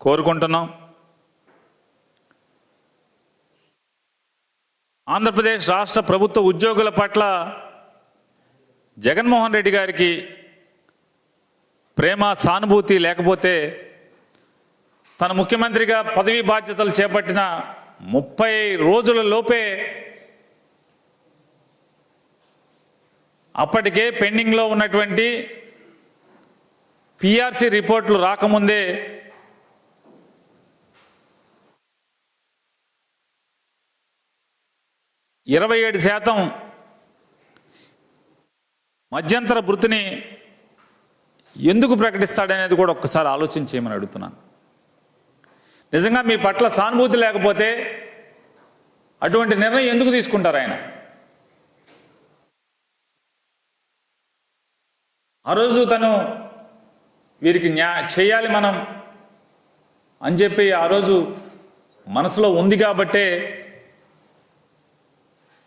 కోరుకుంటున్నాం. ఆంధ్రప్రదేశ్ రాష్ట్ర ప్రభుత్వ ఉద్యోగుల పట్ల జగన్మోహన్ రెడ్డి గారికి ప్రేమ సానుభూతి లేకపోతే తన ముఖ్యమంత్రిగా పదవీ బాధ్యతలు చేపట్టిన ముప్పై రోజుల లోపే అప్పటికే పెండింగ్లో ఉన్నటువంటి పిఆర్సీ రిపోర్ట్లు రాకముందే ఇరవై ఏడు శాతం మధ్యంతర వృత్తిని ఎందుకు ప్రకటిస్తాడనేది కూడా ఒక్కసారి ఆలోచించేయమని అడుగుతున్నాను. నిజంగా మీ పట్ల సానుభూతి లేకపోతే అటువంటి నిర్ణయం ఎందుకు తీసుకుంటారు ఆయన? ఆ రోజు తను వీరికి న్యా చేయాలి మనం అని చెప్పి ఆ రోజు మనసులో ఉంది కాబట్టే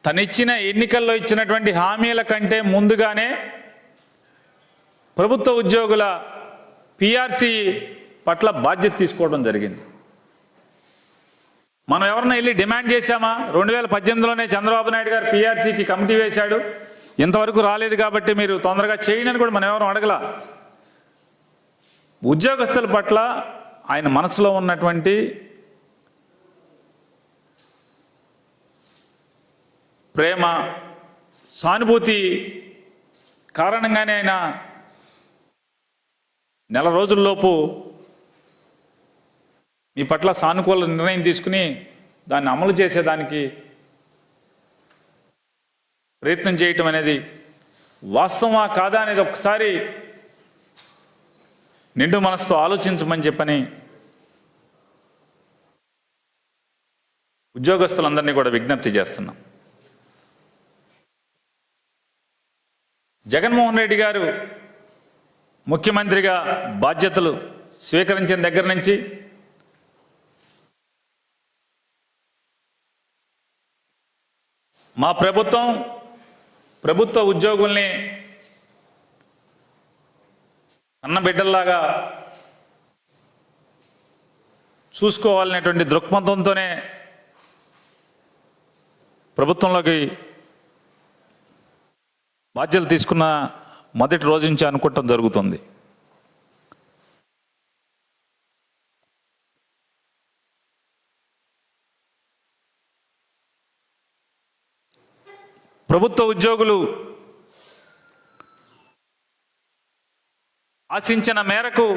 తనిచ్చిన ఎన్నికల్లో ఇచ్చినటువంటి హామీల కంటే ముందుగానే ప్రభుత్వ ఉద్యోగుల పిఆర్సి పట్ల బాధ్యత తీసుకోవడం జరిగింది. మనం ఎవరన్నా వెళ్ళి డిమాండ్ చేశామా? రెండు వేల పద్దెనిమిదిలోనే చంద్రబాబు నాయుడు గారు పిఆర్సీకి కమిటీ వేశాడు. ఇంతవరకు రాలేదు కాబట్టి మీరు తొందరగా చేయండి అని కూడా మనం ఎవరు అడగల. ఉద్యోగస్తుల పట్ల ఆయన మనసులో ఉన్నటువంటి ప్రేమ సానుభూతి కారణంగానే ఆయన నెల రోజుల్లోపు మీ పట్ల సానుకూల నిర్ణయం తీసుకుని దాన్ని అమలు చేసేదానికి ప్రయత్నం చేయటం అనేది వాస్తవమా కాదా అనేది ఒకసారి నిండు మనసుతో ఆలోచించమని చెప్పని ఉద్యోగస్తులందరినీ కూడా విజ్ఞప్తి చేస్తున్నాం. జగన్మోహన్ రెడ్డి గారు ముఖ్యమంత్రిగా బాధ్యతలు స్వీకరించిన దగ్గర నుంచి మా ప్రభుత్వం ప్రభుత్వ ఉద్యోగుల్ని అన్న బిడ్డల్లాగా చూసుకోవాలనేటువంటి దృక్పథంతోనే ప్రభుత్వంలోకి బాధ్యతలు తీసుకున్న మొదటి రోజు నుంచి అనుకోవటం జరుగుతుంది. ప్రభుత్వ ఉద్యోగులు ఆశించిన మేరకు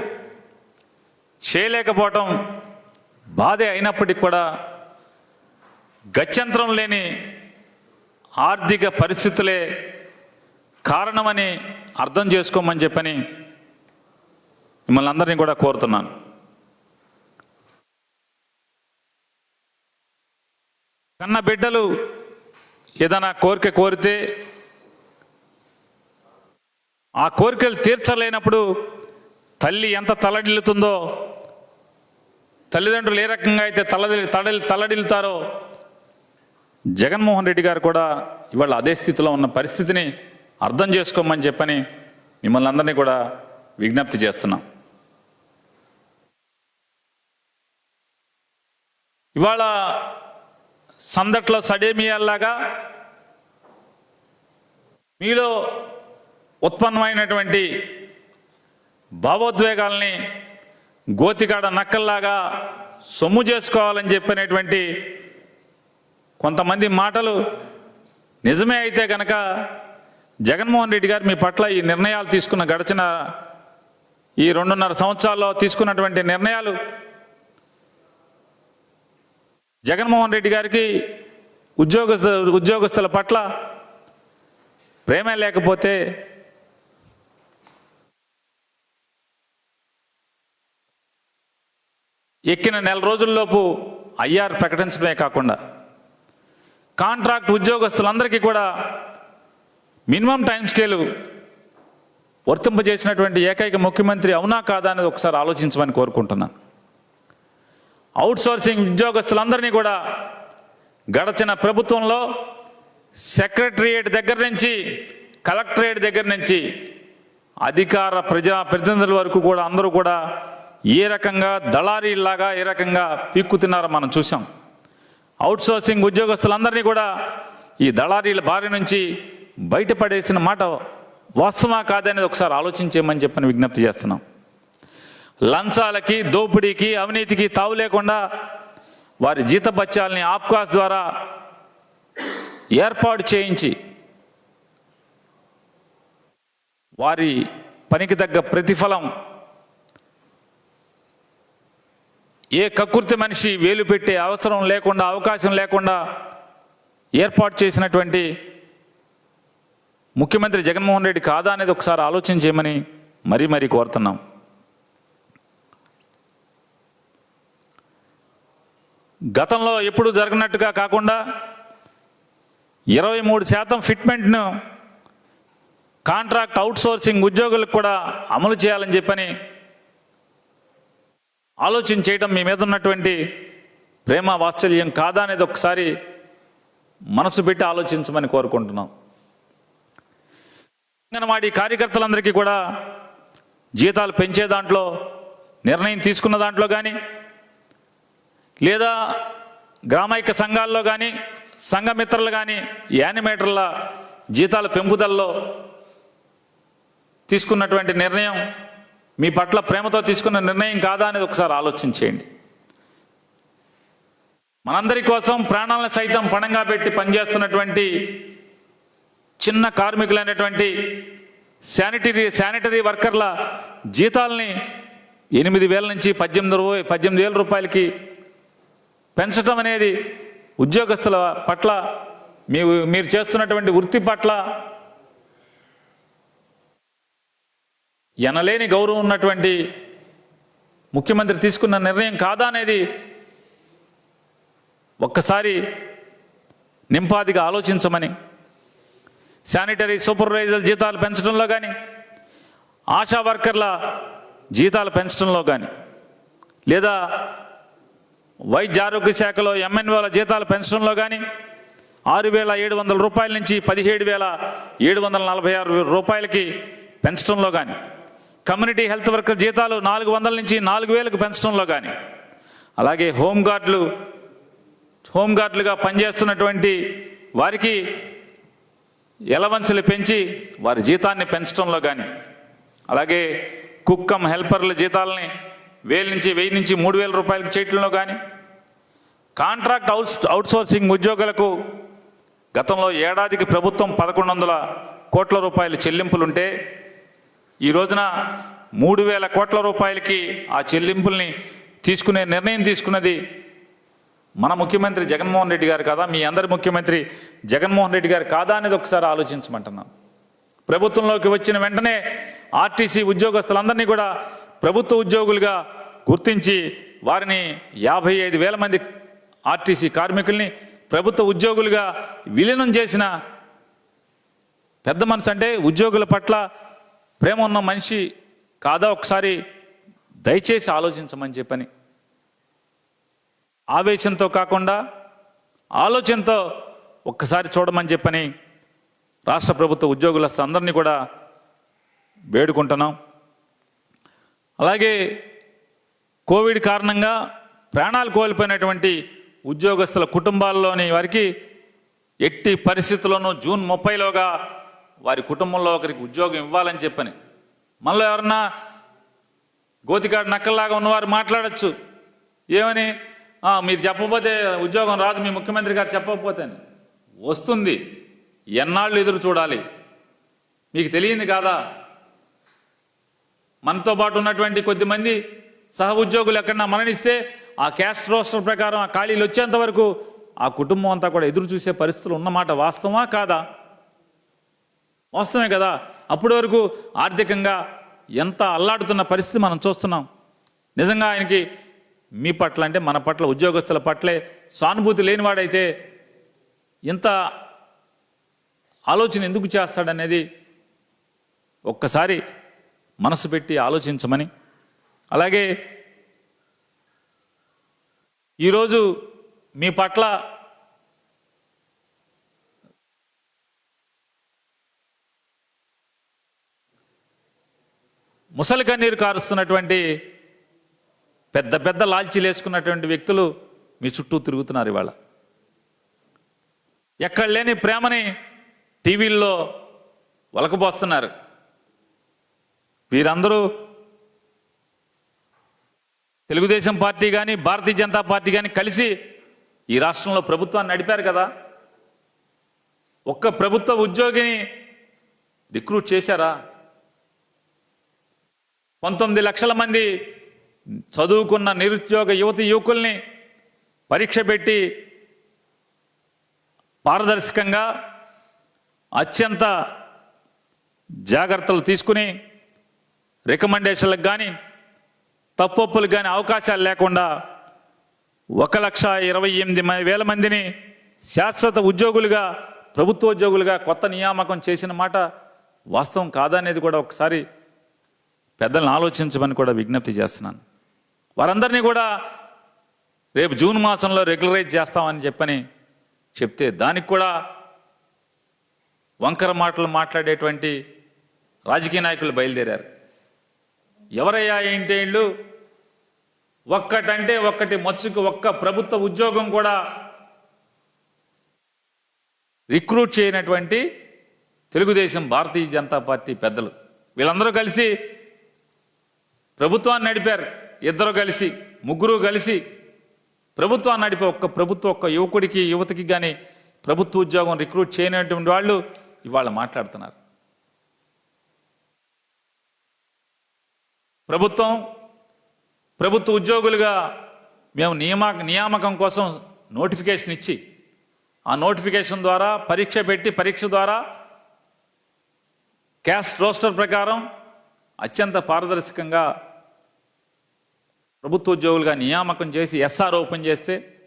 చేయలేకపోవటం బాధే అయినప్పటికీ కూడా గత్యంతరం లేని ఆర్థిక పరిస్థితులే కారణమని అర్థం చేసుకోమని చెప్పని మిమ్మల్ని అందరినీ కూడా కోరుతున్నాను. కన్న బిడ్డలు ఏదైనా కోరిక కోరితే ఆ కోరికలు తీర్చలేనప్పుడు తల్లి ఎంత తలడిల్లుతుందో తల్లిదండ్రులు ఏ రకంగా అయితే తలడి తడలి తలడిల్లుతారో జగన్మోహన్ రెడ్డి గారు కూడా ఇవాళ అదే స్థితిలో ఉన్న పరిస్థితిని అర్థం చేసుకోమని చెప్పని మిమ్మల్ని అందరినీ కూడా విజ్ఞప్తి చేస్తున్నాం. ఇవాళ సందట్లో సడేమియాల్లాగా మీలో ఉత్పన్నమైనటువంటి భావోద్వేగాల్ని గోతికాడ నక్కల్లాగా సొమ్ము చేసుకోవాలని చెప్పినటువంటి కొంతమంది మాటలు నిజమే అయితే కనుక జగన్మోహన్ రెడ్డి గారు మీ పట్ల ఈ నిర్ణయాలు తీసుకున్న గడిచిన ఈ రెండున్నర సంవత్సరాల్లో తీసుకున్నటువంటి నిర్ణయాలు జగన్మోహన్ రెడ్డి గారికి ఉద్యోగస్తు ఉద్యోగస్తుల పట్ల ప్రేమే లేకపోతే ఎక్కిన నెల రోజుల్లోపు ఐఆర్ ప్రకటించడమే కాకుండా కాంట్రాక్ట్ ఉద్యోగస్తులందరికీ కూడా మినిమం టైం స్కేలు వర్తింపజేసినటువంటి ఏకైక ముఖ్యమంత్రి అవునా కాదా అనేది ఒకసారి ఆలోచించమని కోరుకుంటున్నాను. అవుట్ సోర్సింగ్ ఉద్యోగస్తులందరినీ కూడా గడచిన ప్రభుత్వంలో సెక్రటరియేట్ దగ్గర నుంచి కలెక్టరేట్ దగ్గర నుంచి అధికార ప్రజా ప్రతినిధుల వరకు కూడా అందరూ కూడా ఏ రకంగా దళారీలాగా ఏ రకంగా పీక్కుతున్నారో మనం చూసాం అవుట్సోర్సింగ్ ఉద్యోగస్తులందరినీ కూడా ఈ దళారీల బారి నుంచి బయటపడేసిన మాట వాస్తవా కాదనేది ఒకసారి ఆలోచించేయమని చెప్పని విజ్ఞప్తి చేస్తున్నాం. లంచాలకి దోపిడీకి అవినీతికి తావు లేకుండా వారి జీతబత్యాల్ని ఆప్కాస్ ద్వారా ఏర్పాటు చేయించి వారి పనికి తగ్గ ప్రతిఫలం ఏ కకృతి మనిషి వేలు పెట్టే అవసరం లేకుండా అవకాశం లేకుండా ఏర్పాటు చేసినటువంటి ముఖ్యమంత్రి జగన్మోహన్ రెడ్డి కాదా అనేది ఒకసారి ఆలోచన చేయమని మరీ మరీ కోరుతున్నాం. గతంలో ఎప్పుడు జరిగినట్టుగా కాకుండా ఇరవై మూడు శాతం ఫిట్మెంట్ను కాంట్రాక్ట్ అవుట్సోర్సింగ్ ఉద్యోగులకు కూడా అమలు చేయాలని చెప్పని ఆలోచన చేయడం మీ మీద ఉన్నటువంటి ప్రేమ వాత్సల్యం కాదా అనేది ఒకసారి మనసు పెట్టి ఆలోచించమని కోరుకుంటున్నాం. అంగన్వాడీ కార్యకర్తలందరికీ కూడా జీతాలు పెంచే దాంట్లో నిర్ణయం తీసుకున్న దాంట్లో కానీ లేదా గ్రామైక్య సంఘాల్లో కానీ సంఘమిత్రులు కానీ యానిమేటర్ల జీతాల పెంపుదలలో తీసుకున్నటువంటి నిర్ణయం మీ పట్ల ప్రేమతో తీసుకున్న నిర్ణయం కాదా అనేది ఒకసారి ఆలోచించేయండి. మనందరి కోసం ప్రాణాలను సైతం పణంగా పెట్టి పనిచేస్తున్నటువంటి చిన్న కార్మికులైనటువంటి శానిటరీ శానిటరీ వర్కర్ల జీతాలని ఎనిమిది వేల నుంచి పద్దెనిమిది రూపాయ పద్దెనిమిది వేల రూపాయలకి పెంచడం అనేది ఉద్యోగస్తుల పట్ల మీ మీరు చేస్తున్నటువంటి వృత్తి పట్ల ఎనలేని గౌరవం ఉన్నటువంటి ముఖ్యమంత్రి తీసుకున్న నిర్ణయం కాదా అనేది ఒక్కసారి నింపాదిగా ఆలోచించమని శానిటరీ సూపర్వైజర్ జీతాలు పెంచడంలో కానీ ఆశా వర్కర్ల జీతాలు పెంచడంలో కానీ లేదా వైద్య ఆరోగ్య శాఖలో ఎంఎన్ఓల జీతాలు పెంచడంలో కానీ ఆరు వేల ఏడు వందల రూపాయల నుంచి పదిహేడు వేల ఏడు వందల నలభై ఆరు రూపాయలకి పెంచడంలో కానీ కమ్యూనిటీ హెల్త్ వర్కర్ జీతాలు నాలుగు వందల నుంచి నాలుగు వేలకు పెంచడంలో కానీ అలాగే హోంగార్డులు హోంగార్డులుగా పనిచేస్తున్నటువంటి వారికి ఎలవంచలు పెంచి వారి జీతాన్ని పెంచడంలో కానీ అలాగే కుక్కం హెల్పర్ల జీతాలని వేల నుంచి వెయ్యి నుంచి మూడు వేల రూపాయలకు చేయటంలో కానీ కాంట్రాక్ట్ అవుట్ అవుట్సోర్సింగ్ ఉద్యోగులకు గతంలో ఏడాదికి ప్రభుత్వం పదకొండు వందల కోట్ల రూపాయల చెల్లింపులుంటే ఈ రోజున మూడు వేల కోట్ల రూపాయలకి ఆ చెల్లింపుల్ని తీసుకునే నిర్ణయం తీసుకున్నది మన ముఖ్యమంత్రి జగన్మోహన్ రెడ్డి గారు కాదా? మీ అందరి ముఖ్యమంత్రి జగన్మోహన్ రెడ్డి గారు కాదా అనేది ఒకసారి ఆలోచించమంటున్నాను. ప్రభుత్వంలోకి వచ్చిన వెంటనే ఆర్టీసీ ఉద్యోగస్తులందరినీ కూడా ప్రభుత్వ ఉద్యోగులుగా గుర్తించి వారిని యాభై ఐదు వేల మంది ఆర్టీసీ కార్మికుల్ని ప్రభుత్వ ఉద్యోగులుగా విలీనం చేసిన పెద్ద మనసు అంటే ఉద్యోగుల పట్ల ప్రేమ ఉన్న మనిషి కాదా? ఒకసారి దయచేసి ఆలోచించమని చెప్పని ఆవేశంతో కాకుండా ఆలోచనతో ఒక్కసారి చూడమని చెప్పని రాష్ట్ర ప్రభుత్వ ఉద్యోగుల అందరినీ కూడా వేడుకుంటున్నాం. అలాగే కోవిడ్ కారణంగా ప్రాణాలు కోల్పోయినటువంటి ఉద్యోగస్తుల కుటుంబాల్లోని వారికి ఎట్టి పరిస్థితుల్లోనూ జూన్ ముప్పైలోగా వారి కుటుంబంలో ఒకరికి ఉద్యోగం ఇవ్వాలని చెప్పని. మనలో ఎవరన్నా గోతికాడు నక్కల్లాగా ఉన్నవారు మాట్లాడచ్చు. ఏమని? మీరు చెప్పకపోతే ఉద్యోగం రాదు మీ ముఖ్యమంత్రి గారు చెప్పకపోతే వస్తుంది. ఎన్నాళ్ళు ఎదురు చూడాలి. మీకు తెలియంది కాదా? మనతో పాటు ఉన్నటువంటి కొద్దిమంది సహ ఉద్యోగులు ఎక్కడన్నా మరణిస్తే ఆ క్యాస్ట్ రోస్టర్ ప్రకారం ఆ ఖాళీలు వచ్చేంత వరకు ఆ కుటుంబం అంతా కూడా ఎదురు చూసే పరిస్థితులు ఉన్నమాట. వాస్తవమా కాదా? వాస్తవమే కదా. అప్పటి వరకు ఆర్థికంగా ఎంత అల్లాడుతున్న పరిస్థితి మనం చూస్తున్నాం. నిజంగా ఆయనకి మీ పట్ల అంటే మన పట్ల ఉద్యోగస్తుల పట్లే సానుభూతి లేనివాడైతే ఇంత ఆలోచన ఎందుకు చేస్తాడనేది ఒక్కసారి మనసు పెట్టి ఆలోచించమని. అలాగే ఈరోజు మీ పట్ల ముసలి కన్నీరు కారుస్తున్నటువంటి పెద్ద పెద్ద లాల్చీలు వేసుకున్నటువంటి వ్యక్తులు మీ చుట్టూ తిరుగుతున్నారు ఇవాళ. ఎక్కడ లేని ప్రేమని టీవీల్లో వలకబోస్తున్నారు. వీరందరూ తెలుగుదేశం పార్టీ కానీ భారతీయ జనతా పార్టీ కానీ కలిసి ఈ రాష్ట్రంలో ప్రభుత్వాన్ని నడిపారు కదా. ఒక్క ప్రభుత్వ ఉద్యోగిని రిక్రూట్ చేశారా? పంతొమ్మిది లక్షల మంది చదువుకున్న నిరుద్యోగ యువతి యువకుల్ని పరీక్ష పెట్టి పారదర్శకంగా అత్యంత జాగ్రత్తలు తీసుకుని రికమెండేషన్లకు కానీ తప్పొప్పులకు కానీ అవకాశాలు లేకుండా ఒక లక్ష ఇరవై ఎనిమిది వేల మందిని శాశ్వత ఉద్యోగులుగా ప్రభుత్వ ఉద్యోగులుగా కొత్త నియామకం చేసిన మాట వాస్తవం కాదనేది కూడా ఒకసారి పెద్దలను ఆలోచించమని కూడా విజ్ఞప్తి చేస్తున్నాను. వారందరినీ కూడా రేపు జూన్ మాసంలో రెగ్యులరైజ్ చేస్తామని చెప్పని చెప్తే దానికి కూడా వంకర మాటలు మాట్లాడేటువంటి రాజకీయ నాయకులు బయలుదేరారు. ఎవరయ్యా ఏంటి వీళ్ళు ఒక్కటంటే ఒక్కటి మచ్చుకు ఒక్క ప్రభుత్వ ఉద్యోగం కూడా రిక్రూట్ చేయనటువంటి తెలుగుదేశం భారతీయ జనతా పార్టీ పెద్దలు. వీళ్ళందరూ కలిసి ప్రభుత్వాన్ని నడిపారు. ఇద్దరు కలిసి ముగ్గురు కలిసి ప్రభుత్వాన్ని నడిపే ఒక్క ప్రభుత్వ ఒక్క యువకుడికి యువతికి కానీ ప్రభుత్వ ఉద్యోగం రిక్రూట్ చేయనటువంటి వాళ్ళు ఇవాళ మాట్లాడుతున్నారు. ప్రభుత్వం ప్రభుత్వ ఉద్యోగులుగా మేము నియమా నియామకం కోసం నోటిఫికేషన్ ఇచ్చి ఆ నోటిఫికేషన్ ద్వారా పరీక్ష పెట్టి పరీక్ష ద్వారా క్యాస్ట్ రోస్టర్ ప్రకారం అత్యంత పారదర్శకంగా ప్రభుత్వ ఉద్యోగులుగా నియామకం చేసి ఎస్ఆర్ ఓపెన్ చేస్తే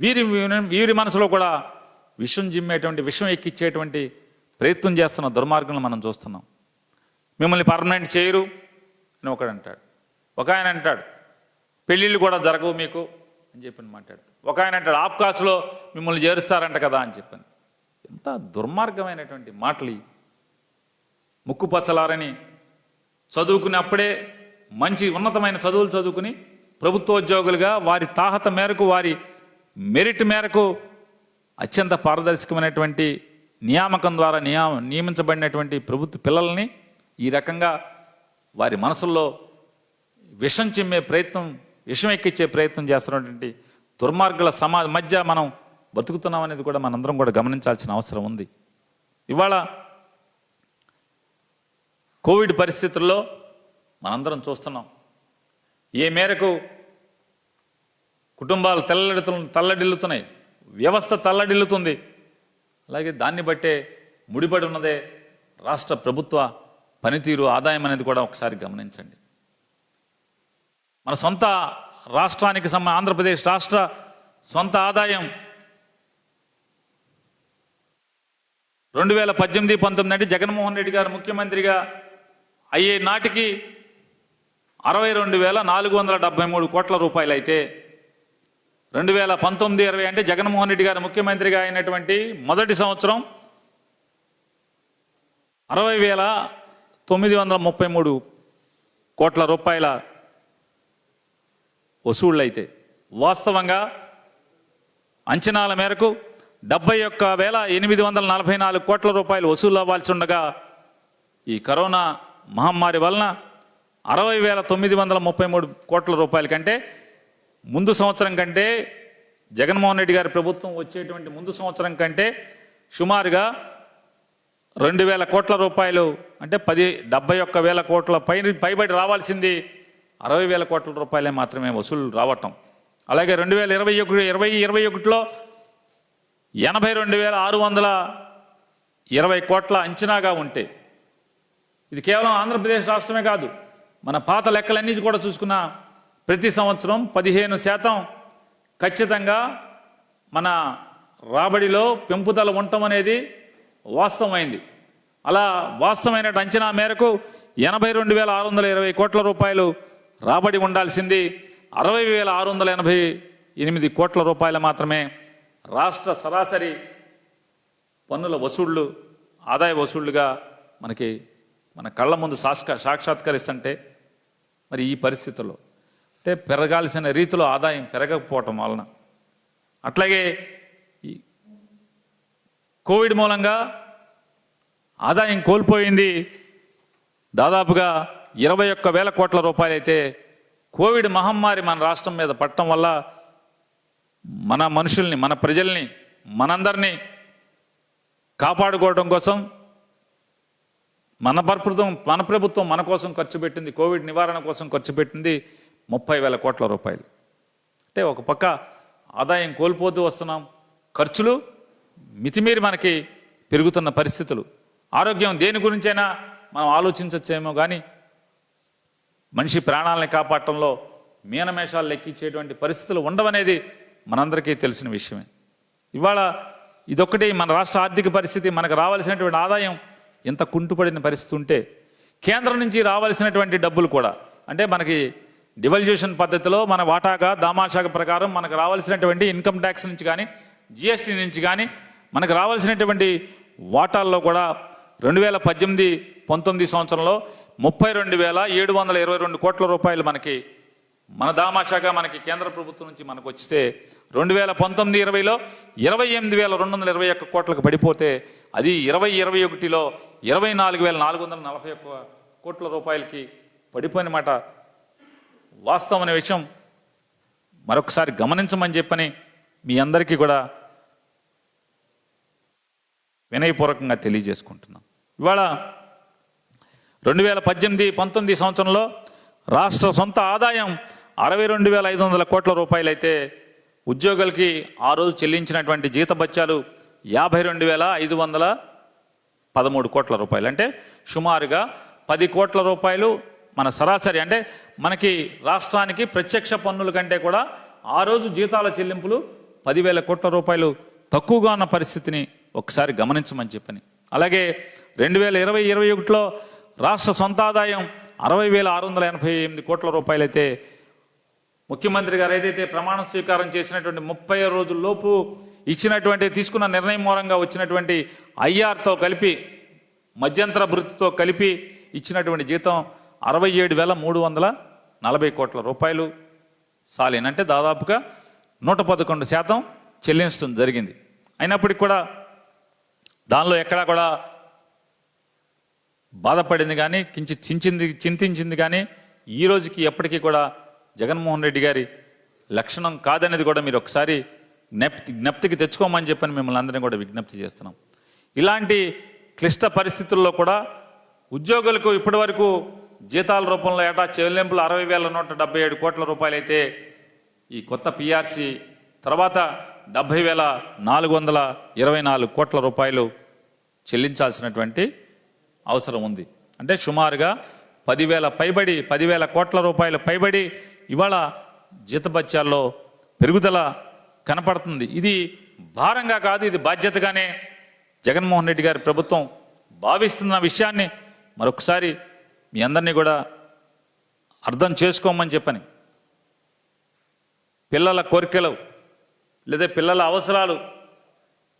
వీరి వీరి మనసులో కూడా విషం జిమ్మేటువంటి విషం ఎక్కిచ్చేటువంటి ప్రయత్నం చేస్తున్న దుర్మార్గం మనం చూస్తున్నాం. మిమ్మల్ని పర్మనెంట్ చేయరు అని ఒకడు అంటాడు. ఒక ఆయన అంటాడు పెళ్ళిళ్ళు కూడా జరగవు మీకు అని చెప్పి మాట్లాడుతూ ఒక ఆయన అంటాడు ఆప్కాస్లో మిమ్మల్ని చేరుస్తారంట కదా అని చెప్పాను. ఎంత దుర్మార్గమైనటువంటి మాటలు ముక్కుపచ్చలారని ముక్కు పచ్చలారని చదువుకున్నప్పుడే మంచి ఉన్నతమైన చదువులు చదువుకుని ప్రభుత్వ ఉద్యోగులుగా వారి తాహత మేరకు వారి మెరిట్ మేరకు అత్యంత పారదర్శకమైనటువంటి నియామకం ద్వారా నియా నియమించబడినటువంటి ప్రభుత్వ పిల్లల్ని ఈ రకంగా వారి మనసుల్లో విషం చిమ్మే ప్రయత్నం విషం ఎక్కించే ప్రయత్నం చేస్తున్నటువంటి దుర్మార్గుల సమాజ మధ్య మనం బతుకుతున్నాం అనేది కూడా మనందరం కూడా గమనించాల్సిన అవసరం ఉంది. ఇవాళ కోవిడ్ పరిస్థితుల్లో మనందరం చూస్తున్నాం. ఏ మేరకు కుటుంబాలు తెల్లడితు తల్లడిల్లుతున్నాయి. వ్యవస్థ తల్లడిల్లుతుంది. అలాగే దాన్ని బట్టే ముడిపడి ఉన్నదే రాష్ట్ర ప్రభుత్వ పనితీరు ఆదాయం అనేది కూడా ఒకసారి గమనించండి. మన సొంత రాష్ట్రానికి సంబంధ ఆంధ్రప్రదేశ్ రాష్ట్ర సొంత ఆదాయం రెండు వేల పద్దెనిమిది పంతొమ్మిది అంటే జగన్మోహన్ రెడ్డి గారు ముఖ్యమంత్రిగా అయ్యే నాటికి అరవై రెండు వేల నాలుగు వందల డెబ్బై మూడు కోట్ల రూపాయలు అయితే రెండు వేల పంతొమ్మిది ఇరవై అంటే జగన్మోహన్ రెడ్డి గారు ముఖ్యమంత్రిగా అయినటువంటి మొదటి సంవత్సరం అరవై వేల తొమ్మిది వందల ముప్పై మూడు కోట్ల రూపాయల వసూళ్ళు అయితే వాస్తవంగా అంచనాల మేరకు డెబ్బై ఒక్క వేల ఎనిమిది వందల నలభై నాలుగు కోట్ల రూపాయలు వసూలు అవ్వాల్సి ఉండగా ఈ కరోనా మహమ్మారి వలన అరవై వేల తొమ్మిది వందల ముప్పై మూడు కోట్ల రూపాయల కంటే ముందు సంవత్సరం కంటే జగన్మోహన్ రెడ్డి గారి ప్రభుత్వం వచ్చేటువంటి ముందు సంవత్సరం కంటే సుమారుగా రెండు వేల కోట్ల రూపాయలు అంటే పది డెబ్బై ఒక్క వేల కోట్ల పై పైబడి రావాల్సింది అరవై వేల కోట్ల రూపాయలే మాత్రమే వసూలు రావటం. అలాగే రెండు వేల ఇరవై ఒకటి ఇరవై ఇరవై ఒకటిలో ఎనభై రెండు వేల ఆరు వందల ఇరవై కోట్ల అంచనాగా ఉంటే ఇది కేవలం ఆంధ్రప్రదేశ్ రాష్ట్రమే కాదు మన పాత లెక్కలన్నీ కూడా చూసుకున్న ప్రతి సంవత్సరం పదిహేను శాతం ఖచ్చితంగా మన రాబడిలో పెంపుదల ఉండటం అనేది వాస్తవమైంది. అలా వాస్తవమైన అంచనా మేరకు ఎనభై రెండు వేల ఆరు వందల ఇరవై కోట్ల రూపాయలు రాబడి ఉండాల్సింది అరవై వేల ఆరు వందల ఎనభై ఎనిమిది కోట్ల రూపాయలు మాత్రమే రాష్ట్ర సరాసరి పన్నుల వసూళ్ళు ఆదాయ వసూళ్ళుగా మనకి మన కళ్ళ ముందు సాక్ష సాక్షాత్కరిస్తుంటే మరి ఈ పరిస్థితుల్లో. అంటే పెరగాల్సిన రీతిలో ఆదాయం పెరగకపోవటం వలన. అట్లాగే ఈ కోవిడ్ మూలంగా ఆదాయం కోల్పోయింది. దాదాపుగా ఇరవై ఒక్క వేల కోట్ల రూపాయలు అయితే కోవిడ్ మహమ్మారి మన రాష్ట్రం మీద పట్టడం వల్ల మన మనుషుల్ని మన ప్రజల్ని మనందరినీ కాపాడుకోవడం కోసం మన ప్రభుత్వం మన ప్రభుత్వం మన కోసం ఖర్చు పెట్టింది కోవిడ్ నివారణ కోసం ఖర్చు పెట్టింది ముప్పై వేల కోట్ల రూపాయలు. అంటే ఒక పక్క ఆదాయం కోల్పోతూ వస్తున్నాం ఖర్చులు మితిమీరి మనకి పెరుగుతున్న పరిస్థితులు. ఆరోగ్యం దేని గురించైనా మనం ఆలోచించచ్చేమో కానీ మనిషి ప్రాణాలని కాపాడటంలో మీనమేషాలు లెక్కించేటువంటి పరిస్థితులు ఉండవనేది మనందరికీ తెలిసిన విషయమే. ఇవాళ ఇదొక్కటి మన రాష్ట్ర ఆర్థిక పరిస్థితి మనకు రావాల్సినటువంటి ఆదాయం ఎంత కుంటుపడిన పరిస్థితి ఉంటే కేంద్రం నుంచి రావాల్సినటువంటి డబ్బులు కూడా అంటే మనకి డివల్యూషన్ పద్ధతిలో మన వాటాగా దామాషాగా ప్రకారం మనకు రావాల్సినటువంటి ఇన్కమ్ ట్యాక్స్ నుంచి కానీ జిఎస్టీ నుంచి కానీ మనకు రావాల్సినటువంటి వాటాల్లో కూడా రెండు వేల పద్దెనిమిది పంతొమ్మిది సంవత్సరంలో ముప్పై రెండు వేల ఏడు వందల ఇరవై రెండు కోట్ల రూపాయలు మనకి మన దామాషాగా మనకి కేంద్ర ప్రభుత్వం నుంచి మనకు వచ్చితే రెండు వేల పంతొమ్మిది ఇరవైలో ఇరవై ఎనిమిది వేల రెండు వందల ఇరవై ఒక్క కోట్లకు పడిపోతే అది ఇరవై ఇరవై ఒకటిలో ఇరవై నాలుగు వేల నాలుగు వందల నలభై ఒక్క కోట్ల రూపాయలకి పడిపోయిన మాట వాస్తవం అనే విషయం మరొకసారి గమనించమని చెప్పని మీ అందరికీ కూడా వినయపూర్వకంగా తెలియజేసుకుంటున్నాం. ఇవాళ రెండు వేల పద్దెనిమిది పంతొమ్మిది సంవత్సరంలో రాష్ట్ర సొంత ఆదాయం అరవై రెండు వేల ఐదు వందల కోట్ల రూపాయలైతే ఉద్యోగులకి ఆ రోజు చెల్లించినటువంటి జీతభత్యాలు యాభై రెండు వేల ఐదు వందల పదమూడు కోట్ల రూపాయలు. అంటే సుమారుగా పది కోట్ల రూపాయలు మన సరాసరి. అంటే మనకి రాష్ట్రానికి ప్రత్యక్ష పన్నుల కంటే కూడా ఆ రోజు జీతాల చెల్లింపులు పదివేల కోట్ల రూపాయలు తక్కువగా ఉన్న పరిస్థితిని ఒకసారి గమనించమని చెప్పని. అలాగే రెండు వేల ఇరవై ఇరవై ఒకటిలో రాష్ట్ర సొంత ఆదాయం అరవై వేల ఆరు వందల ఎనభై ఎనిమిది కోట్ల రూపాయలైతే ముఖ్యమంత్రి గారు ఏదైతే ప్రమాణ స్వీకారం చేసినటువంటి ముప్పై రోజుల్లోపు ఇచ్చినటువంటి తీసుకున్న నిర్ణయం మూలంగా వచ్చినటువంటి ఐఆర్తో కలిపి మధ్యంతర భృతితో కలిపి ఇచ్చినటువంటి జీతం అరవై ఏడు వేల మూడు వందల నలభై కోట్ల రూపాయలు. సాలిన్ అంటే దాదాపుగా నూట పదకొండు శాతం చెల్లించడం జరిగింది. అయినప్పటికీ కూడా దానిలో ఎక్కడా కూడా బాధపడింది కానీ కించి చించింది చింతించింది కానీ ఈ రోజుకి ఎప్పటికీ కూడా జగన్మోహన్ రెడ్డి గారి లక్షణం కాదనేది కూడా మీరు ఒకసారి జ్ఞప్తి జ్ఞప్తికి తెచ్చుకోమని చెప్పని మిమ్మల్ని అందరినీ కూడా విజ్ఞప్తి చేస్తున్నాం. ఇలాంటి క్లిష్ట పరిస్థితుల్లో కూడా ఉద్యోగులకు ఇప్పటివరకు జీతాల రూపంలో ఏటా చెల్లింపులు అరవై వేల నూట డెబ్బై ఏడు కోట్ల రూపాయలైతే ఈ కొత్త పిఆర్సీ తర్వాత డెబ్బై వేల నాలుగు వందల ఇరవై నాలుగు కోట్ల రూపాయలు చెల్లించాల్సినటువంటి అవసరం ఉంది. అంటే సుమారుగా పదివేల పైబడి పదివేల కోట్ల రూపాయల పైబడి ఇవాళ జీతభత్యాల్లో పెరుగుదల కనపడుతుంది. ఇది భారంగా కాదు ఇది బాధ్యతగానే జగన్మోహన్ రెడ్డి గారి ప్రభుత్వం భావిస్తున్న విషయాన్ని మరొకసారి మీ అందరినీ కూడా అర్థం చేసుకోమని చెప్పని. పిల్లల కోరికలు లేదా పిల్లల అవసరాలు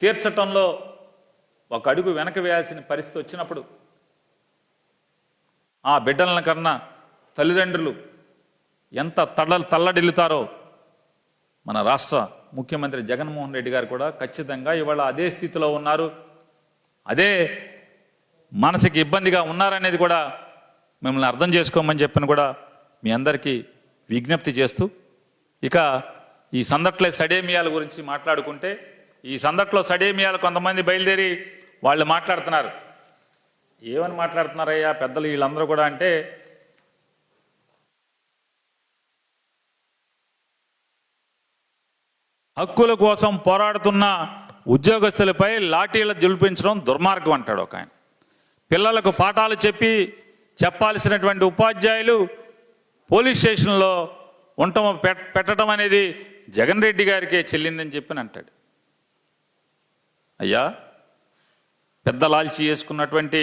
తీర్చటంలో ఒక అడుగు వెనక వేయాల్సిన పరిస్థితి వచ్చినప్పుడు ఆ బిడ్డలను కన్నా తల్లిదండ్రులు ఎంత తడ తల్లడిల్లుతారో మన రాష్ట్ర ముఖ్యమంత్రి జగన్మోహన్ రెడ్డి గారు కూడా ఖచ్చితంగా ఇవాళ అదే స్థితిలో ఉన్నారు. అదే మనసుకి ఇబ్బందిగా ఉన్నారనేది కూడా మిమ్మల్ని అర్థం చేసుకోమని చెప్పిన కూడా మీ అందరికీ విజ్ఞప్తి చేస్తూ ఇక ఈ సందట్లే సడేమియాల గురించి మాట్లాడుకుంటే ఈ సందట్లో సడేమియాలు కొంతమంది బయలుదేరి వాళ్ళు మాట్లాడుతున్నారు. ఏమని మాట్లాడుతున్నారయ్యా పెద్దలు వీళ్ళందరూ కూడా అంటే హక్కుల కోసం పోరాడుతున్న ఉద్యోగస్తులపై లాఠీలు జుల్పించడం దుర్మార్గం అంటాడు ఒక ఆయన. పిల్లలకు పాఠాలు చెప్పి చెప్పాల్సినటువంటి ఉపాధ్యాయులు పోలీస్ స్టేషన్లో ఉండటం పెట్టడం అనేది జగన్ రెడ్డి గారికే చెల్లిందని చెప్పి అంటాడు. అయ్యా పెద్ద లాల్చి వేసుకున్నటువంటి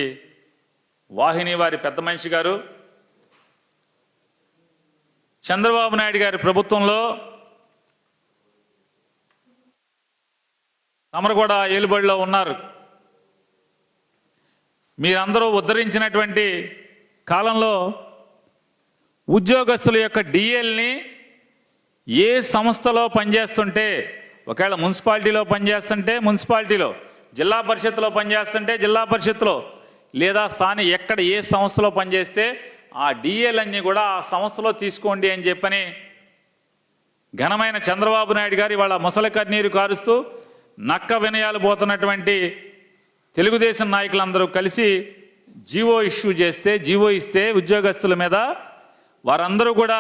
వాహిని వారి పెద్ద మనిషి గారు చంద్రబాబు నాయుడు గారి ప్రభుత్వంలో తమరు కూడా ఏలుబడిలో ఉన్నారు. మీరందరూ ఉద్ధరించినటువంటి కాలంలో ఉద్యోగస్తుల యొక్క డిఎల్ని ఏ సంస్థలో పనిచేస్తుంటే ఒకవేళ మున్సిపాలిటీలో పనిచేస్తుంటే మున్సిపాలిటీలో జిల్లా పరిషత్లో పనిచేస్తుంటే జిల్లా పరిషత్తులో లేదా స్థాని ఎక్కడ ఏ సంస్థలో పనిచేస్తే ఆ డిఏలన్నీ కూడా ఆ సంస్థలో తీసుకోండి అని చెప్పని ఘనమైన చంద్రబాబు నాయుడు గారి వాళ్ళ ముసలి కన్నీరు కారుస్తూ నక్క వినయాలు పోతున్నటువంటి తెలుగుదేశం నాయకులందరూ కలిసి జీవో ఇష్యూ చేస్తే జీవో ఇస్తే ఉద్యోగస్తుల మీద వారందరూ కూడా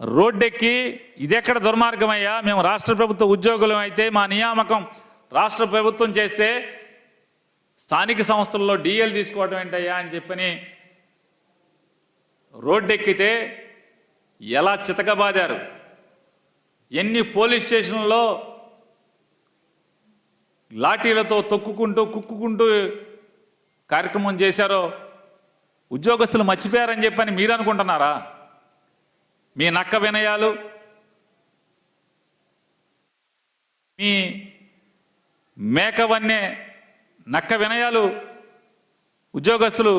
రోడ్డెక్కి ఇదెక్కడ దుర్మార్గమయ్యా? మేము రాష్ట్ర ప్రభుత్వ ఉద్యోగులం అయితే మా నియామకం రాష్ట్ర ప్రభుత్వం చేస్తే స్థానిక సంస్థల్లో డిఎల్ తీసుకోవడం ఏంటయ్యా? అని చెప్పని రోడ్డెక్కితే ఎలా చితకబాదారు? ఎన్ని పోలీస్ స్టేషన్లో లాఠీలతో తొక్కుకుంటూ కుక్కుకుంటూ కార్యక్రమం చేశారో ఉద్యోగస్తులు మర్చిపోయారని చెప్పని మీరు అనుకుంటున్నారా మీ నక్క వినయాలు మీ మేకవన్నే నక్క వినయాలు ఉద్యోగస్తులు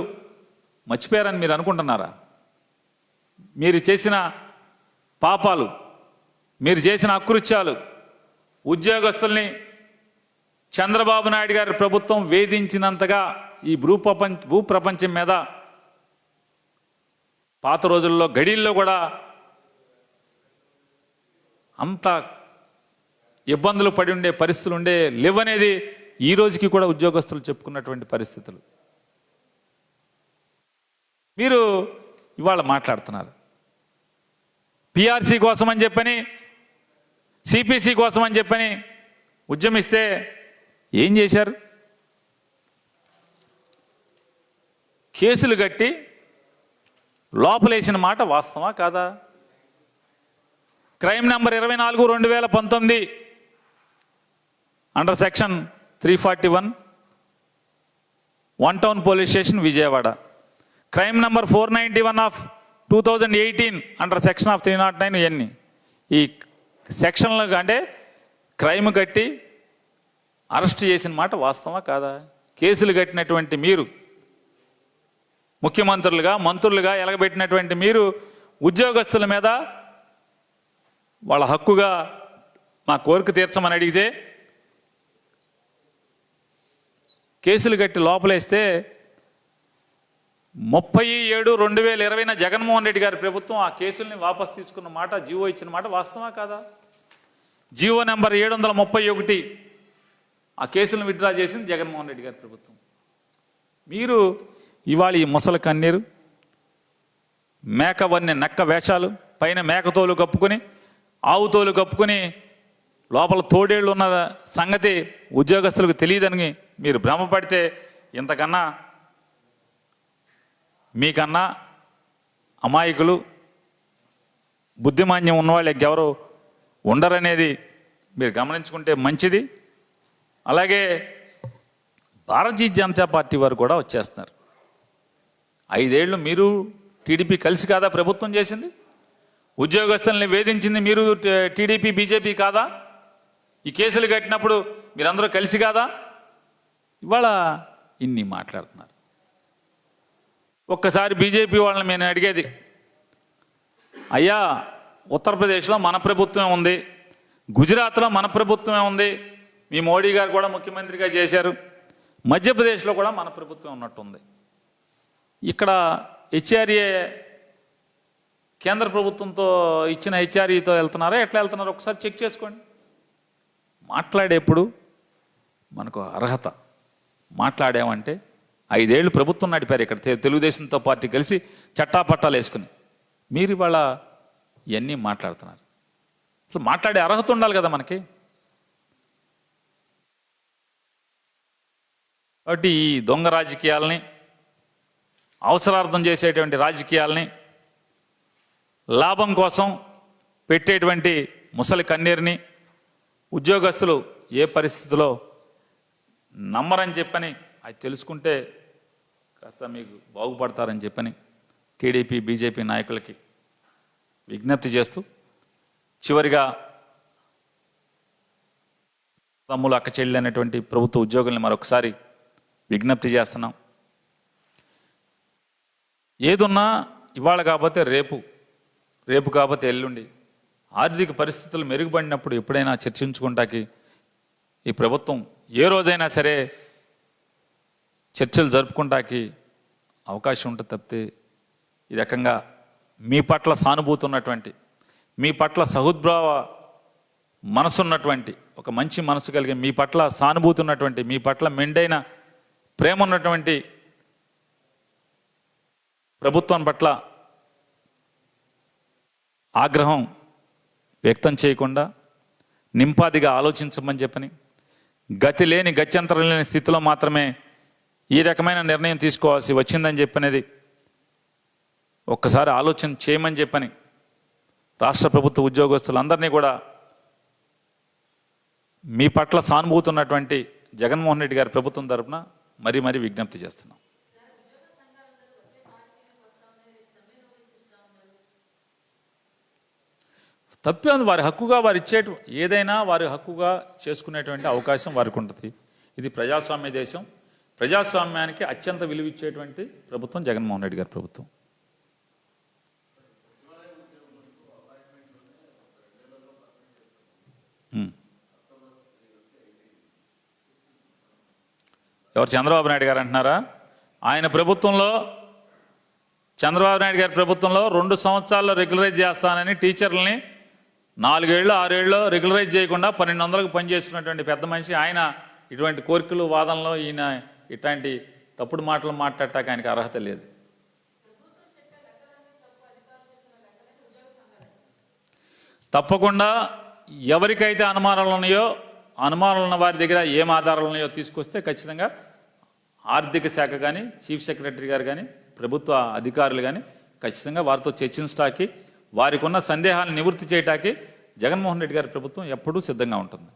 మర్చిపోయారని మీరు అనుకుంటున్నారా మీరు చేసిన పాపాలు మీరు చేసిన అకృత్యాలు ఉద్యోగస్తుల్ని చంద్రబాబు నాయుడు గారి ప్రభుత్వం వేధించినంతగా ఈ భూప్రపంచ భూప్రపంచం మీద పాత రోజుల్లో గడిల్లో కూడా అంత ఇబ్బందులు పడి ఉండే పరిస్థితులు ఉండే లేవనేది ఈ రోజుకి కూడా ఉద్యోగస్తులు చెప్పుకున్నటువంటి పరిస్థితులు. మీరు ఇవాళ మాట్లాడుతున్నారు. పిఆర్సీ కోసం అని చెప్పని సిపిసి కోసం అని చెప్పని ఉద్యమిస్తే ఏం చేశారు? కేసులు కట్టి లోపలేసిన మాట వాస్తవా కాదా? క్రైమ్ నెంబర్ ఇరవై నాలుగు రెండు వేల పంతొమ్మిది under section three forty one one town police station Vijayawada. Crime number four ninety one of two thousand eighteen under section of three naught nine ఇవన్నీ ఈ సెక్షన్లకు అంటే క్రైమ్ కట్టి అరెస్ట్ చేసిన మాట వాస్తవా కాదా? కేసులు కట్టినటువంటి మీరు ముఖ్యమంత్రులుగా మంత్రులుగా ఎలగబెట్టినటువంటి మీరు ఉద్యోగస్తుల మీద వాళ్ళ హక్కుగా మా కోరిక తీర్చమని అడిగితే కేసులు కట్టి లోపలేస్తే ముప్పై ఏడు రెండు వేల ఇరవైన జగన్మోహన్ రెడ్డి గారి ప్రభుత్వం ఆ కేసుల్ని వాపస్ తీసుకున్న మాట జీవో ఇచ్చిన మాట వాస్తవా కాదా? జీవో నెంబర్ ఏడు వందల ముప్పై ఒకటి ఆ కేసులను విత్డ్రా చేసింది జగన్మోహన్ రెడ్డి గారి ప్రభుత్వం. మీరు ఇవాళ ఈ ముసలి కన్నీరు మేకవన్నీ నక్క వేషాలు పైన మేకతోలు కప్పుకొని ఆవుతోలు కప్పుకొని లోపల తోడేళ్ళు ఉన్న సంగతి ఉద్యోగస్తులకు తెలియదని మీరు భ్రమపడితే ఇంతకన్నా మీకన్నా అమాయకులు బుద్ధిమాన్యం ఉన్నవాళ్ళు ఎవరు ఉండరనేది మీరు గమనించుకుంటే మంచిది. అలాగే భారతీయ జనతా పార్టీ వారు కూడా వచ్చేస్తున్నారు. ఐదేళ్ళు మీరు టీడీపీ కలిసి కాదా ప్రభుత్వం చేసింది? ఉద్యోగస్తుల్ని వేధించింది మీరు టీడీపీ బీజేపీ కాదా? ఈ కేసులు కట్టినప్పుడు మీరందరూ కలిసి కాదా? ఇవాళ ఇన్ని మాట్లాడుతున్నారు. ఒక్కసారి బీజేపీ వాళ్ళని నేను అడిగేది అయ్యా ఉత్తరప్రదేశ్లో మన ప్రభుత్వమే ఉంది గుజరాత్లో మన ప్రభుత్వమే ఉంది మీ మోడీ గారు కూడా ముఖ్యమంత్రిగా చేశారు. మధ్యప్రదేశ్లో కూడా మన ప్రభుత్వం ఉన్నట్టుంది. ఇక్కడ హెచ్ఆర్ఏ కేంద్ర ప్రభుత్వంతో ఇచ్చిన హెచ్ఆర్ఈతో వెళ్తున్నారా? ఎట్లా వెళ్తున్నారో ఒకసారి చెక్ చేసుకోండి. మాట్లాడేప్పుడు మనకు అర్హత. మాట్లాడామంటే ఐదేళ్ళు ప్రభుత్వం నడిపారు ఇక్కడ. తెలుగుదేశంతో పార్టీ కలిసి చట్టాపట్టాలు వేసుకుని. మీరు ఇవాళ ఇవన్నీ మాట్లాడుతున్నారు. అసలు మాట్లాడే అర్హత ఉండాలి కదా మనకి. కాబట్టి ఈ దొంగ రాజకీయాలని అవసరార్థం చేసేటువంటి రాజకీయాలని లాభం కోసం పెట్టేటువంటి ముసలి కన్నీరుని ఉద్యోగస్తులు ఏ పరిస్థితిలో నమ్మరని చెప్పని అది తెలుసుకుంటే కాస్త మీకు బాగుపడతారని చెప్పని టీడీపీ బీజేపీ నాయకులకి విజ్ఞప్తి చేస్తూ చివరిగా తమ్ములు అక్క చెల్లెనటువంటి ప్రభుత్వ ఉద్యోగుల్ని మరొకసారి విజ్ఞప్తి చేస్తున్నాం. ఏదున్నా ఇవాళ కాకపోతే రేపు రేపు కాకపోతే ఎల్లుండి. ఆర్థిక పరిస్థితులు మెరుగుపడినప్పుడు ఎప్పుడైనా చర్చించుకుంటాకి ఈ ప్రభుత్వం ఏ రోజైనా సరే చర్చలు జరుపుకుంటాకి అవకాశం ఉంటుంది తప్పితే ఈ రకంగా మీ పట్ల సానుభూతి ఉన్నటువంటి మీ పట్ల సహుద్భావ మనసున్నటువంటి ఒక మంచి మనసు కలిగే మీ పట్ల సానుభూతి ఉన్నటువంటి మీ పట్ల మెండైన ప్రేమ ఉన్నటువంటి ప్రభుత్వం పట్ల ఆగ్రహం వ్యక్తం చేయకుండా నింపాదిగా ఆలోచించమని చెప్పని గతి లేని గత్యంతరం లేని స్థితిలో మాత్రమే ఈ రకమైన నిర్ణయం తీసుకోవాల్సి వచ్చిందని చెప్పనేది ఒక్కసారి ఆలోచన చేయమని చెప్పని రాష్ట్ర ప్రభుత్వ ఉద్యోగస్తులందరినీ కూడా మీ పట్ల సానుభూతి ఉన్నటువంటి జగన్మోహన్ రెడ్డి గారి ప్రభుత్వం తరపున మరీ మరీ విజ్ఞప్తి చేస్తున్నాం. తప్పే ఉంది వారి హక్కుగా వారు ఇచ్చేటు ఏదైనా వారి హక్కుగా చేసుకునేటువంటి అవకాశం వారికి ఉంటుంది. ఇది ప్రజాస్వామ్య దేశం. ప్రజాస్వామ్యానికి అత్యంత విలువ ఇచ్చేటువంటి ప్రభుత్వం జగన్మోహన్ రెడ్డి గారి ప్రభుత్వం. ఎవరు చంద్రబాబు నాయుడు గారు అంటున్నారా? ఆయన ప్రభుత్వంలో చంద్రబాబు నాయుడు గారి ప్రభుత్వంలో రెండు సంవత్సరాల్లో రెగ్యులరైజ్ చేస్తానని టీచర్లని నాలుగేళ్ళు ఆరేళ్ళు రెగ్యులరైజ్ చేయకుండా పన్నెండు వందలకు పనిచేసుకున్నటువంటి పెద్ద మనిషి. ఆయన ఇటువంటి కోరికలు వాదనలో ఈయన ఇట్లాంటి తప్పుడు మాటలు మాట్లాడటానికి ఆయనకి అర్హత లేదు. తప్పకుండా ఎవరికైతే అనుమానాలు ఉన్నాయో అనుమానాలు ఉన్న వారి దగ్గర ఏం ఆధారాలు ఉన్నాయో తీసుకొస్తే ఖచ్చితంగా ఆర్థిక శాఖ కానీ చీఫ్ సెక్రటరీ గారు కానీ ప్రభుత్వ అధికారులు కానీ ఖచ్చితంగా వారితో చర్చించడానికి వారికి ఉన్న సందేహాలను నివృత్తి చేయటానికి జగన్మోహన్ రెడ్డి గారి ప్రభుత్వం ఎప్పుడూ సిద్ధంగా ఉంటుంది.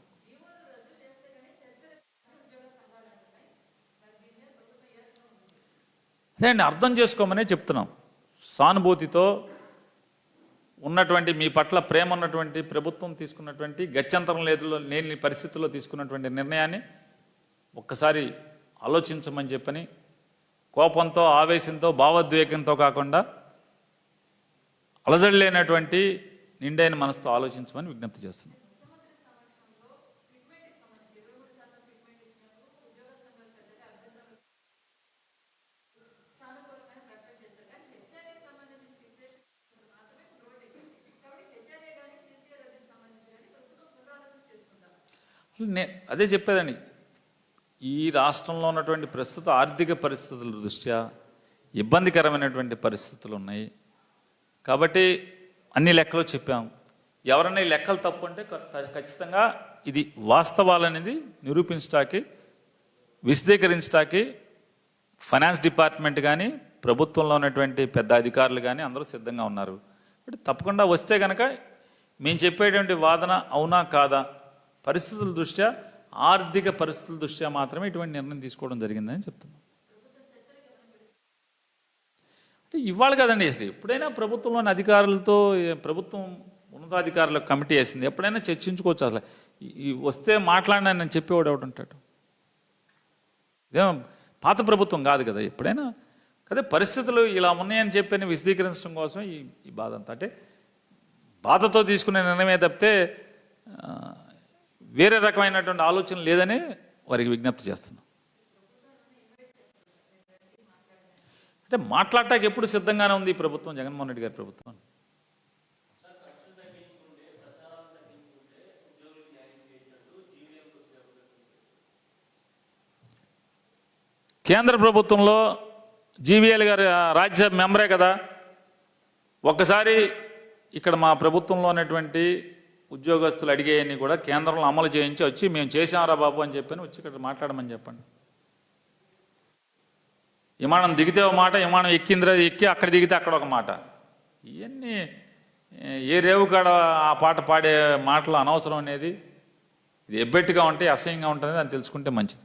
అదే అండి అర్థం చేసుకోమనే చెప్తున్నాం. సానుభూతితో ఉన్నటువంటి మీ పట్ల ప్రేమ ఉన్నటువంటి ప్రభుత్వం తీసుకున్నటువంటి గత్యంతరం లేదు లేని పరిస్థితుల్లో తీసుకున్నటువంటి నిర్ణయాన్ని ఒక్కసారి ఆలోచించమని చెప్పని కోపంతో ఆవేశంతో భావోద్వేగంతో కాకుండా అలజడి లేనటువంటి నిండైన మనసుతో ఆలోచించమని విజ్ఞప్తి చేస్తున్నాం. నే అదే చెప్పేదండి ఈ రాష్ట్రంలో ఉన్నటువంటి ప్రస్తుత ఆర్థిక పరిస్థితుల దృష్ట్యా ఇబ్బందికరమైనటువంటి పరిస్థితులు ఉన్నాయి. కాబట్టి అన్ని లెక్కలు చెప్పాం. ఎవరైనా లెక్కలు తప్పు అంటే ఖచ్చితంగా ఇది వాస్తవాలనేది నిరూపించడానికి విశదీకరించడానికి ఫైనాన్స్ డిపార్ట్మెంట్ కానీ ప్రభుత్వంలో ఉన్నటువంటి పెద్ద అధికారులు కానీ అందరూ సిద్ధంగా ఉన్నారు. తప్పకుండా వస్తే కనుక మేము చెప్పేటువంటి వాదన అవునా కాదా పరిస్థితుల దృష్ట్యా ఆర్థిక పరిస్థితుల దృష్ట్యా మాత్రమే ఇటువంటి నిర్ణయం తీసుకోవడం జరిగిందని చెప్తున్నాం. అంటే ఇవాళ కదండి అసలు ఎప్పుడైనా ప్రభుత్వంలోని అధికారులతో ప్రభుత్వం ఉన్నతాధికారుల కమిటీ వేసింది ఎప్పుడైనా చర్చించుకోవచ్చు అసలు. వస్తే మాట్లాడినా నేను చెప్పేవాడు ఎవడు ఉంటాడు? ఇదేం పాత ప్రభుత్వం కాదు కదా ఎప్పుడైనా? కదా పరిస్థితులు ఇలా ఉన్నాయని చెప్పని విశదీకరించడం కోసం ఈ ఈ బాధ అంతా. అంటే బాధతో తీసుకునే నిర్ణయమే తప్పితే వేరే రకమైనటువంటి ఆలోచన లేదని వారికి విజ్ఞప్తి చేస్తున్నాం. అంటే మాట్లాడటానికి ఎప్పుడు సిద్ధంగానే ఉంది ఈ ప్రభుత్వం? జగన్మోహన్ రెడ్డి గారి ప్రభుత్వం. కేంద్ర ప్రభుత్వంలో జీవీఎల్ గారు రాజ్యసభ మెంబరే కదా. ఒక్కసారి ఇక్కడ మా ప్రభుత్వంలో ఉన్నటువంటి ఉద్యోగస్తులు అడిగేయని కూడా కేంద్రంలో అమలు చేయించి వచ్చి మేము చేశామరా బాబు అని చెప్పని వచ్చి ఇక్కడ మాట్లాడమని చెప్పండి. విమానం దిగితే ఒక మాట విమానం ఎక్కిందిరా ఎక్కి అక్కడ దిగితే అక్కడ ఒక మాట. ఇవన్నీ ఏ- ఏ రేవు కాడ ఆ పాట పాడే మాటలు అనవసరం అనేది ఇది ఎబ్బెట్టుగా ఉంటే అసహ్యంగా ఉంటుంది అని తెలుసుకుంటే మంచిది.